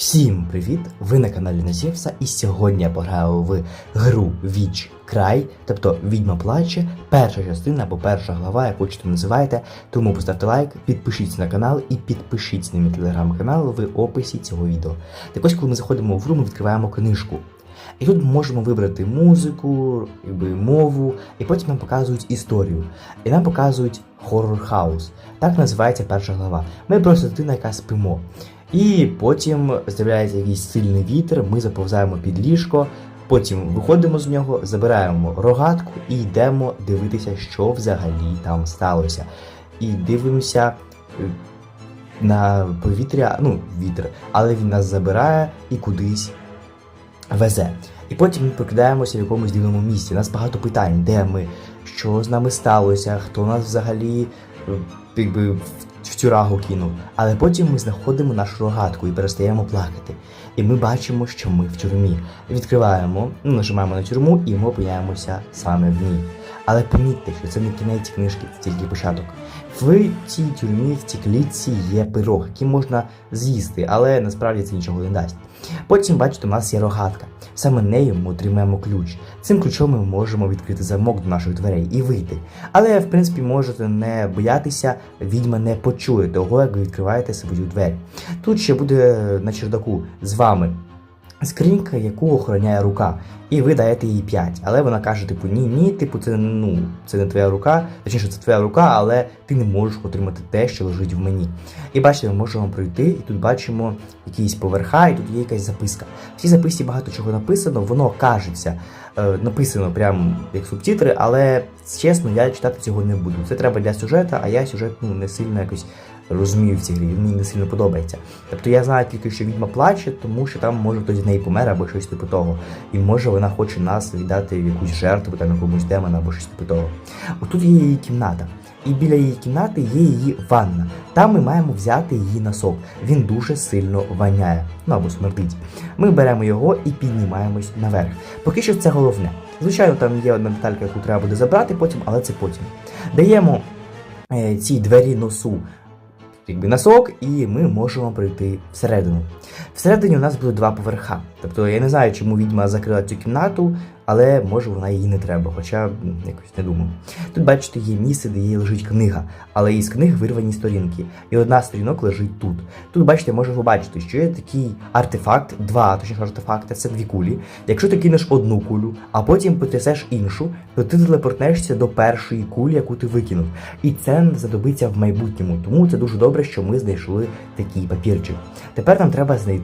Всім привіт! Ви на каналі Назєвса, і сьогодні я пограю в гру Віч Край, тобто Відьма плаче, перша частина або перша глава, як то називаєте. Тому поставте лайк, підпишіться на канал і підпишіться на мій телеграм-канал в описі цього відео. Так ось, коли ми заходимо в гру, ми відкриваємо книжку. І тут можемо вибрати музику, мову, і потім нам показують історію. І нам показують хоррор хаус. Так називається перша глава. Ми просто дитина, яка спимо. І потім з'являється якийсь сильний вітер, ми заповзаємо під ліжко, потім виходимо з нього, забираємо рогатку і йдемо дивитися, що взагалі там сталося. І дивимося е, на повітря, ну, вітер, але він нас забирає і кудись везе. І потім ми прокидаємося в якомусь дивному місці. У нас багато питань, де ми, що з нами сталося, хто нас взагалі е, якби, в в цю рагу кинув. Але потім ми знаходимо нашу рогатку і перестаємо плакати. І ми бачимо, що ми в тюрмі. Відкриваємо, ну, нажимаємо на тюрму і ми опиняємося саме в ній. Але помітьте, що це не кінець книжки, це тільки початок. В цій тюрмі, в цій клітці є пирог, який можна з'їсти, але насправді це нічого не дасть. Потім, бачите, у нас є рогатка. Саме нею ми отримаємо ключ. Цим ключом ми можемо відкрити замок до наших дверей і вийти. Але, в принципі, можете не боятися, відьма не почує того, як ви відкриваєте свою двері. Тут ще буде на чердаку з вами скринька, яку охороняє рука, і ви даєте їй 5. Але вона каже, типу, ні, ні, типу, це ну, це не твоя рука, точніше, це твоя рука, але ти не можеш отримати те, що лежить в мені. І бачите, ми можемо пройти, і тут бачимо якісь поверха, і тут є якась записка. В цій записці багато чого написано, воно кажеться, е, написано прям як субтитри, але чесно, я читати цього не буду. Це треба для сюжету, а я сюжет ну, не сильно якось розумію в цій грі, мені не сильно подобається. Тобто я знаю тільки, що відьма плаче, тому що там може хтось з неї помер або щось типу того. І може вона хоче нас віддати в якусь жертву, там якомусь демона або щось типу того. Отут є її кімната. І біля її кімнати є її ванна. Там ми маємо взяти її носок. Він дуже сильно воняє, ну або смердить. Ми беремо його і піднімаємось наверх. Поки що це головне. Звичайно, там є одна деталька, яку треба буде забрати потім, але це потім. Даємо е, цій двері носу якби носок, і ми можемо прийти всередину. Всередині у нас буде два поверха. Тобто я не знаю, чому відьма закрила цю кімнату, але може вона її не треба, хоча якось не думаю. Тут, бачите, є місце, де її лежить книга, але із книг вирвані сторінки, і одна з сторінок лежить тут. Тут, бачите, можна побачити, що є такий артефакт, два точніше артефакти, це дві кулі. Якщо ти кинеш одну кулю, а потім потрясеш іншу, то ти телепортнешся до першої кулі, яку ти викинув. І це знадобиться в майбутньому. Тому це дуже добре, що ми знайшли такий папірчик. Тепер нам треба знайти